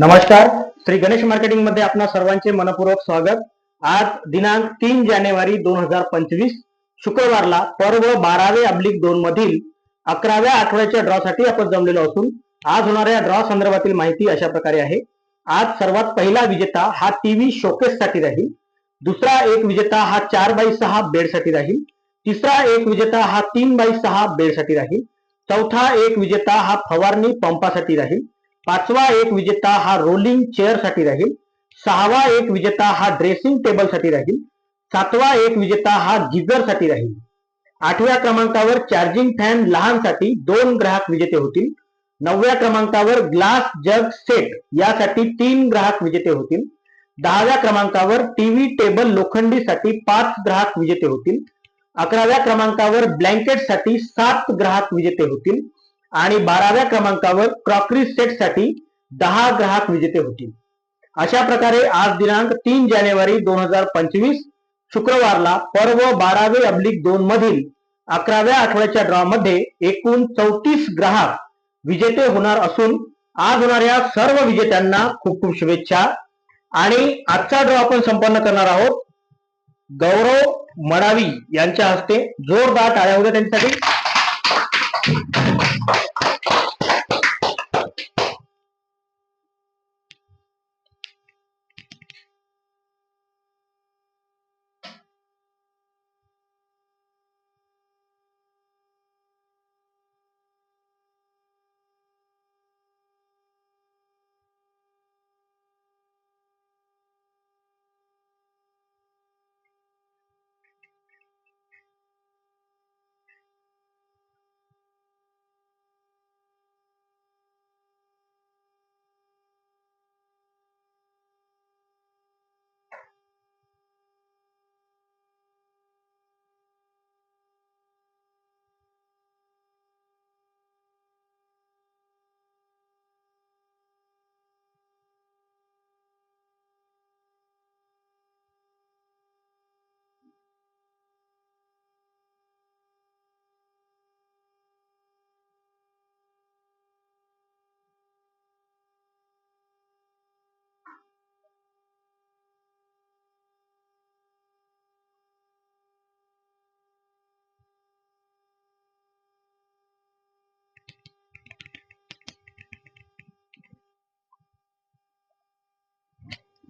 नमस्कार. श्री गणेश मार्केटिंगमध्ये आपणा सर्वांचे मनपूर्वक स्वागत. आज दिनांक तीन जानेवारी दोन हजार पंचवीस शुक्रवारला पर्व बारावे अब्लिक दोन मधील अकराव्या आठवड्याच्या ड्रॉ साठी आपण जमलेलो असून आज होणाऱ्या ड्रॉ संदर्भातील माहिती अशा प्रकारे आहे. आज सर्वात पहिला विजेता हा टीव्ही शोकेस साठी राहील. दुसरा एक विजेता हा चार बाय सहा बेडसाठी राहील. तिसरा एक विजेता हा तीन बाय सहा बेडसाठी राहील. चौथा एक विजेता हा फवारणी पंपासाठी राहील. पाचवा एक विजेता हा रोलिंग चेअरसाठी राहील. सहावा एक विजेता हा ड्रेसिंग टेबलसाठी राहील. सातवा एक विजेता हा गिझरसाठी राहील. आठव्या क्रमांकावर चार्जिंग फॅन लहानसाठी दोन ग्राहक विजेते होतील. नवव्या क्रमांकावर ग्लास जग सेट यासाठी तीन ग्राहक विजेते होतील. दहाव्या क्रमांकावर टीव्ही टेबल लोखंडीसाठी पाच ग्राहक विजेते होतील. अकराव्या क्रमांकावर ब्लँकेटसाठी सात ग्राहक विजेते होतील. आणि बाराव्या क्रमांकावर क्रॉकरी सेटसाठी दहा ग्राहक विजेते होतील. अशा प्रकारे आज दिनांक तीन जानेवारी दोन हजार पंचवीस शुक्रवारला पर्व बारावे अब्लिक दोन मधील अकराव्या आठवड्याच्या ड्रॉ मध्ये एकूण चौतीस ग्राहक विजेते होणार असून आज होणाऱ्या सर्व विजेत्यांना खूप खूप शुभेच्छा. आणि आजचा ड्रॉ आपण संपन्न करणार आहोत. गौरव मडावी यांच्या हस्ते जोरदार टाळ्या होत्या त्यांच्यासाठी. Thank you.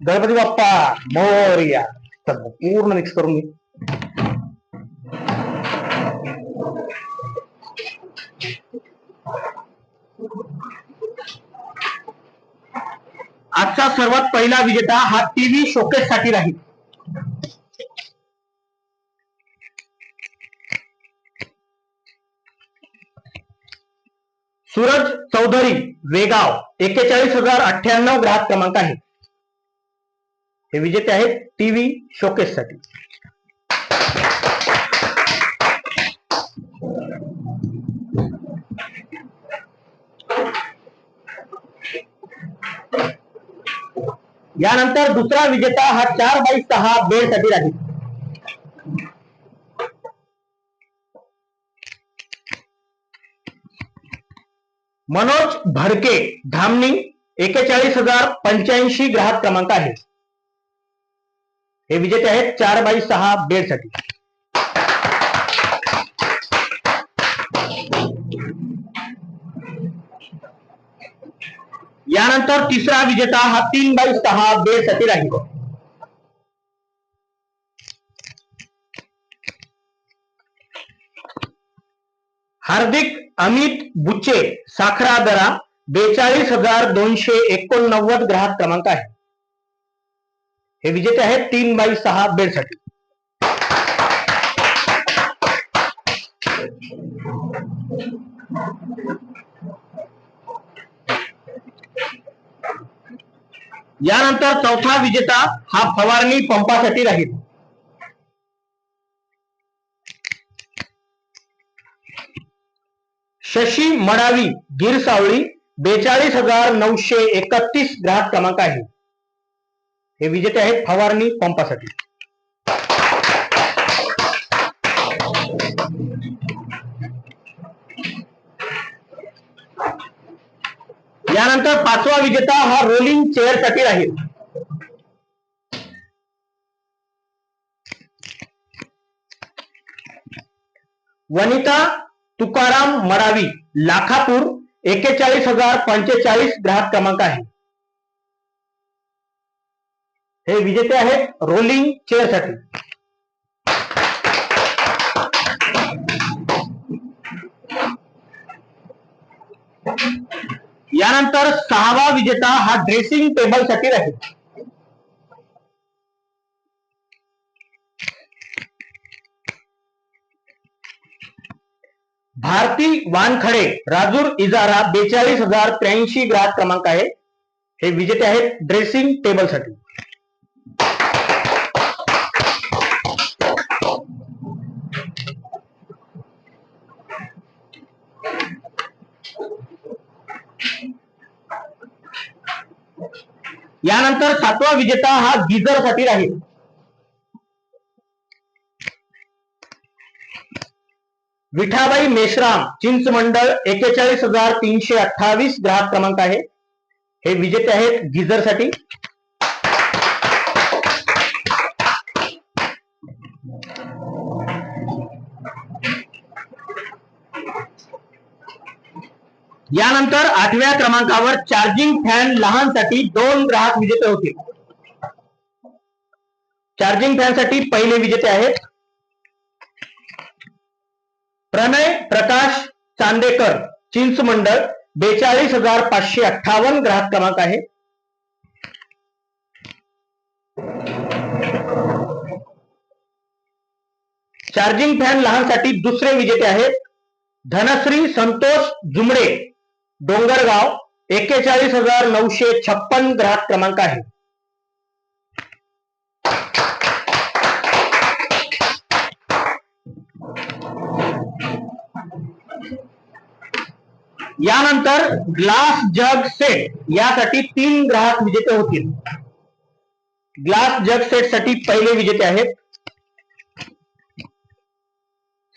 गणपती बाप्पा मोरया. तर पूर्ण मिक्स करून घे. आजचा सर्वात पहिला विजेता हा टीव्ही शोकेस साठी राहील. सूरज चौधरी वेगाव एक्केचाळीस हजार अठ्ठ्याण्णव ग्राहक क्रमांक आहे. हे विजेते आहेत टीव्ही शोकेस यानंतर दुसरा विजेता हा चार बाय सहा बेड साठी राहील. मनोज भडके, धामणी, एकेचाळीस हज़ार पंच्याऐंशी ग्राहक क्रमांक आहे हे विजेते आहेत चार बाई सहा बेड साठी यानंतर तिसरा विजेता हा तीन बाई सहा बेड साठी राहील. हार्दिक अमित बुच्चे साखरा दरा बेचाळीस हज़ार दोनशे एकोणनव्वद ग्राहक क्रमांक आहे. हे विजेते आहेत तीन बाय सहा बेडसाठी यानंतर चौथा विजेता हा फवारणी पंपासाठी राहील. शशी मडावी गिरसावळी बेचाळीस हजार नऊशे एकतीस ग्राहक क्रमांक आहे. हे विजेते आहेत फवारणी पंपासाठी. यानंतर पाचवा विजेता हा रोलिंग साठी राहील. वनिता तुकाराम मरावी, लाखापूर, एकेचाळीस हज़ार पंचेचाळीस ग्राहक क्रमांक आहे. हे विजेते आहेत रोलिंग चेअरसाठी यानंतर सहावा विजेता हा ड्रेसिंग टेबलसाठी राहील. भारती वानखडे राजूर इजारा बेचाळीस हजार त्र्याऐंशी ग्राहक क्रमांक आहे. हे विजेते आहेत ड्रेसिंग टेबलसाठी यानंतर सातवा विजेता हा गिजरसाठी राहील विठाबाई मेश्राम चिंचमंडळ एकेचाळीस हजार तीनशे अठ्ठावीस ग्राहक क्रमांक आहे. हे विजेते आहेत गिजरसाठी. यानंतर आठव्या क्रमांकावर चार्जिंग फॅन लहानसाठी दोन ग्राहक विजेते होतील चार्जिंग फॅन साठी पहिले विजेते आहेत. प्रणय प्रकाश चांदेकर चिंचमंडळ बेचाळीस हज़ार पाचशे अठ्ठावन्न ग्राहक क्रमांक आहे. चार्जिंग फॅन लहानसाठी दुसरे विजेते आहेत. धनश्री संतोष जुमडे डोंगरगाव एकेचाळीस हज़ार नऊशे छप्पन ग्राहक क्रमांक आहे. यानंतर ग्लास जग सेट यासाठी तीन ग्राहक विजेते होतील. ग्लास जग सेट साठी पहिले विजेते आहेत.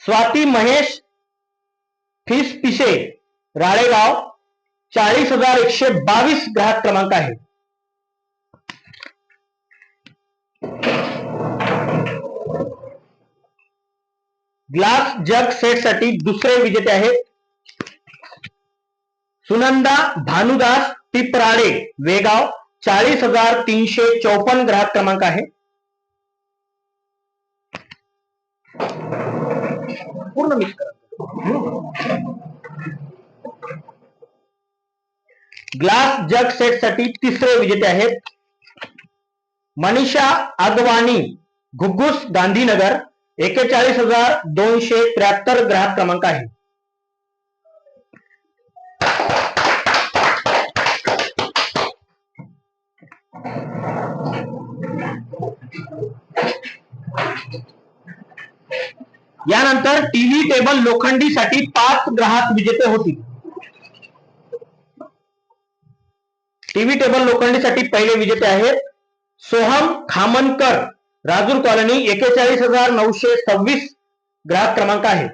स्वाती महेश, फिस पिशे राळेगाव चाळीस हज़ार एकशे बावीस ग्राहक क्रमांक आहे. ग्लास जग सेट साठी दुसरे विजेते आहेत. सुनंदा भानुदास पिपराडे, वेगाव, चाळीस हज़ार तीनशे चौपन्न ग्राहक क्रमांक आहे. पूर्ण मिक्स ग्लास जग सेटसाठी तिसरे विजेते आहेत. मनीषा अगवानी घुग्गुस गांधीनगर एकेचाळीस हजार दोनशे त्र्याहत्तर ग्राहक क्रमांक आहे. यानंतर टीव्ही टेबल लोखंडीसाठी पाच ग्राहक विजेते होतील. टीव्ही टेबल लोखंडीसाठी पहिले विजेते आहेत. सोहम खामनकर राजूर कॉलनी एकेचाळीस हजार नऊशे सव्वीस ग्राहक क्रमांक आहे.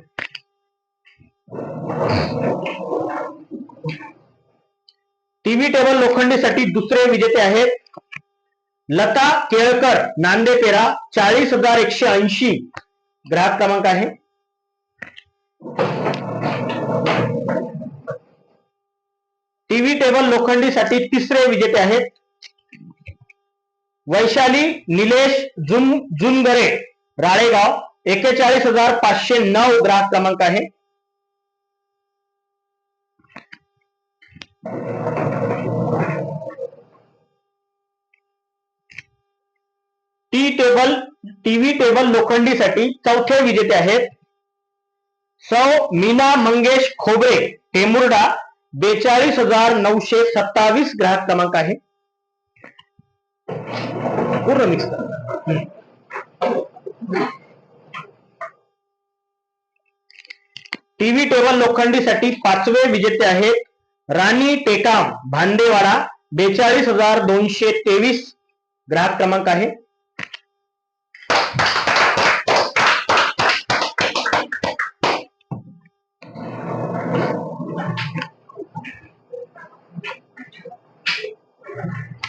टीव्ही टेबल लोखंडीसाठी दुसरे विजेते आहेत. लता केळकर नांदेपेरा चाळीस हजार एकशे ऐंशी ग्राहक क्रमांक आहे. टीव्ही टेबल लोखंडीसाठी तिसरे विजेते आहेत. वैशाली, निलेश जुन जुनगरे, राळेगाव, एकेचाळीस हज़ार पाचशे नऊ ग्राहक क्रमांक आहे. टी टेबल टीव्ही टेबल लोखंडीसाठी चौथे विजेते आहेत. सौ मीना मंगेश खोबरे, टेमुर्डा बेचाळीस हज़ार नऊशे सत्तावीस ग्राहक क्रमांक आहे. पूर्ण मिक्स टीव्ही टेबल लोखंडीसाठी पाचवे विजेते आहेत राणी टेकाम, भांडेवाडा, बेचाळीस हज़ार दोनशे तेवीस ग्राहक क्रमांक आहे.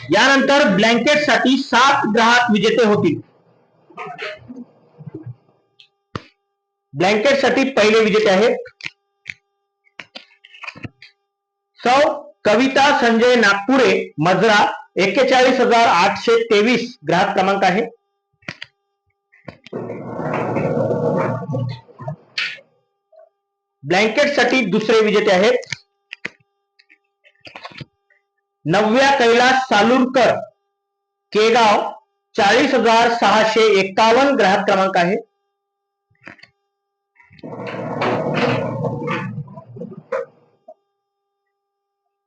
यानंतर ब्लँकेट सात ग्राहक विजेते होतील ब्लँकेट साठी पहिले विजेते आहेत। सौ, कविता संजय नागपुरे, मजरा, एक्केचाळीस हज़ार आठशे तेवीस ग्राहक क्रमांक आहे। ब्लँकेट साठी दुसरे विजेते आहेत। नव्या कैलास सालुरकर केगाव, चाळीस हज़ार सहाशे एक्कावन्न ग्राहक क्रमांक आहे.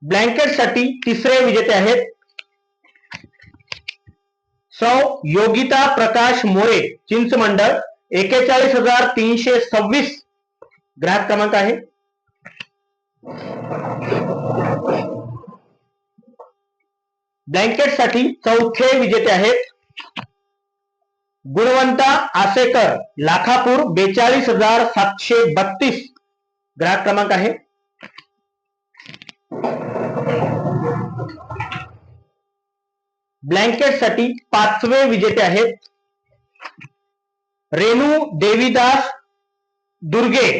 ब्लँकेट साठी तिसरे विजेते आहेत. सौ योगिता प्रकाश मोरे चिंचमंडळ एकेचाळीस हज़ार तीनशे सव्वीस ग्राहक क्रमांक आहे. ब्लँकेट साठी चौथे विजेते आहेत. गुणवंता आसेकर लाखापूर, बेचाळीस हज़ार सातशे बत्तीस ग्राहक क्रमांक आहे. ब्लँकेट साठी पाचवे विजेते आहेत. रेणू देवीदास दुर्गे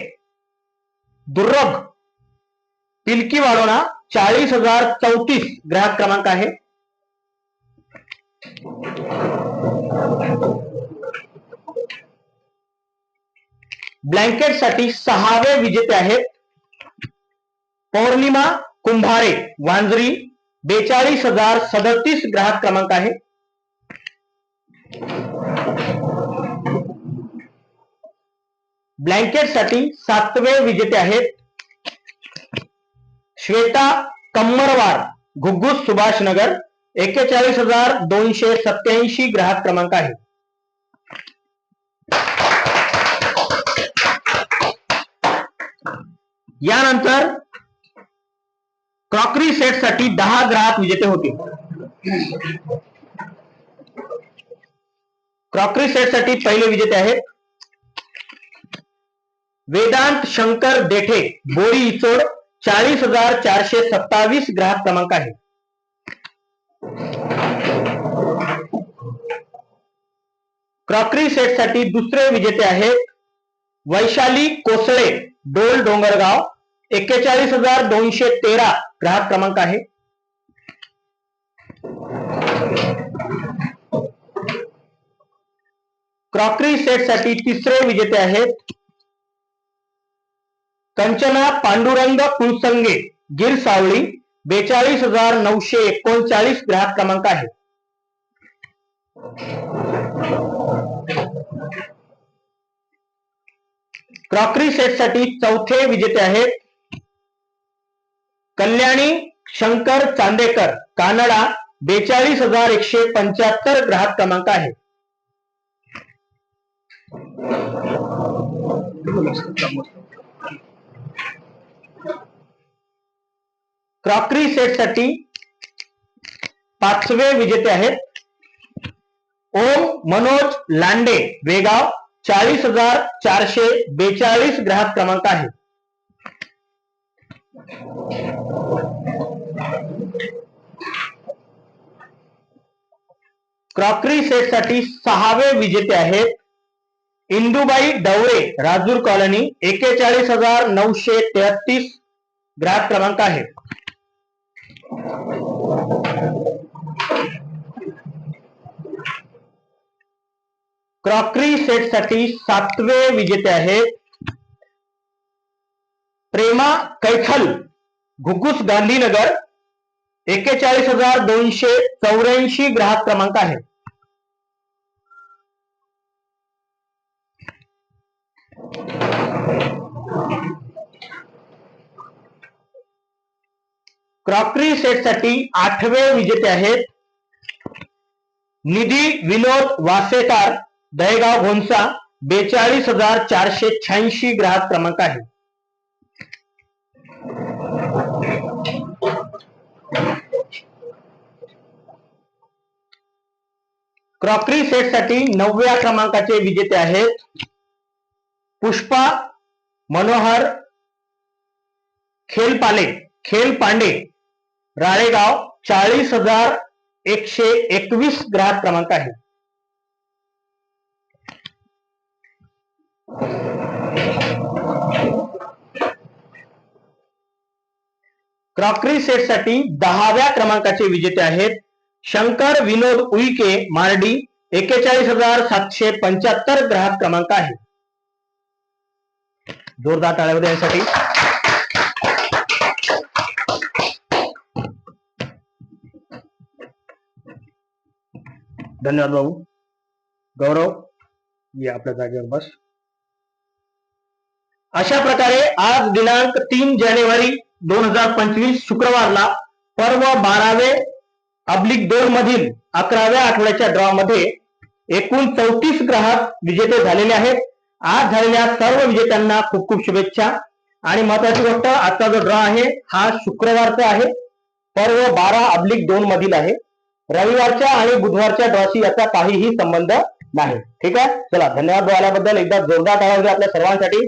दुर्रग पिलकी वाढवणा चाळीस हज़ार चौतीस ग्राहक क्रमांक आहे. ब्लँकेटसाठी सहावे विजेते आहेत. पौर्णिमा कुंभारे वांजरी बेचाळीस हजार सदतीस ग्राहक क्रमांक आहे. ब्लँकेटसाठी सातवे विजेते आहेत. श्वेता कम्मरवार घुग्गुस सुभाष नगर एक्केचाळीस हज़ार दोनशे सत्याऐंशी ग्राहक क्रमांक आहे. यानंतर क्रॉकरी सेट साठी दहा ग्राहक विजेते होते. क्रॉकरी सेट साठी पहिले विजेते आहेत. वेदांत शंकर देठे, बोरी इचोड, चाळीस हज़ार चारशे सत्तावीस ग्राहक क्रमांक आहे. क्रॉकरी सेट साठी दुसरे विजेते आहेत वैशाली कोसळे, डोल डोंगरगाव. एक्केचाळीस हज़ार दोनशे तेरा ग्राहक क्रमांक आहे. क्रॉकरी सेट साठी तिसरे विजेते आहेत कंचना पांडुरंग कुलसंगे गिर सावळी. बेचाळीस हज़ार नऊशे एकोणचाळीस ग्राहक क्रमांक आहे. क्रॉकरी सेट साठी चौथे विजेते आहेत. कल्याणी शंकर चांदेकर, कानडा बेचाळीस हज़ार एकशे पंच्याहत्तर ग्राहक क्रमांक आहे. क्रॉकरी सेट साठी पाचवे विजेते आहेत. ओम मनोज लांडे, वेगाव चाळीस हज़ार चारशे बेचाळीस ग्राहक क्रमांक आहे. क्रॉकरी सेट साठी सहावे विजेते आहेत इंदुबाई डवळे राजूर कॉलनी, एकेचाळीस हज़ार नऊशे तेहतीस ग्राहक क्रमांक आहे. क्रॉकरी सेट सातवे विजेते आहेत प्रेमा कैथल घुग्गुस गांधीनगर एक्केचाळीस हज़ार दोनशे चौऱ्याऐंशी ग्राहक क्रमांक आहे. क्रॉकरी सेट साठी आठवे विजेते आहेत निधी विनोद वासेकार दहेगाव घोणसा बेचाळीस हजार चारशे शहाऐंशी ग्राहक क्रमांक आहे. क्रॉकरी सेटसाठी नवव्या क्रमांकाचे विजेते आहेत पुष्पा मनोहर खेलपाले खेल पांडे राळेगाव चाळीस हजार एकशे एकवीस ग्राहक क्रमांक आहे. क्रॉकरी सेटसाठी दहाव्या क्रमांकाचे विजेते आहेत शंकर विनोद उईके मार्डी एकेचाळीस हजार सातशे पंच्याहत्तर ग्राहक क्रमांक आहे. जोरदार टाळ्या यासाठी. धन्यवाद भाऊ. गौरव ये आपल्या जागेवर बस. अशा प्रकारे आज दिनांक तीन जानेवारी दोन हजार पंचवीस शुक्रवारला पर्व बारावे अब्लिक दोन मधील अकराव्या आठवड्याच्या ड्रॉ मध्ये एकूण चौतीस ग्राहक विजेते झालेले आहेत. आज झालेल्या सर्व विजेत्यांना खूप खूप शुभेच्छा. आणि महत्वाची गोष्ट आजचा जो ड्रॉ आहे हा शुक्रवारचा आहे. पर्व बारा अब्लिक दोन मधील आहे. रविवारच्या आणि बुधवारच्या ड्रॉशी याचा काहीही संबंध नाही. ठीक आहे? चला धन्यवाद आल्याबद्दल. एकदा जोरदार टाळा होऊ आपल्या सर्वांसाठी.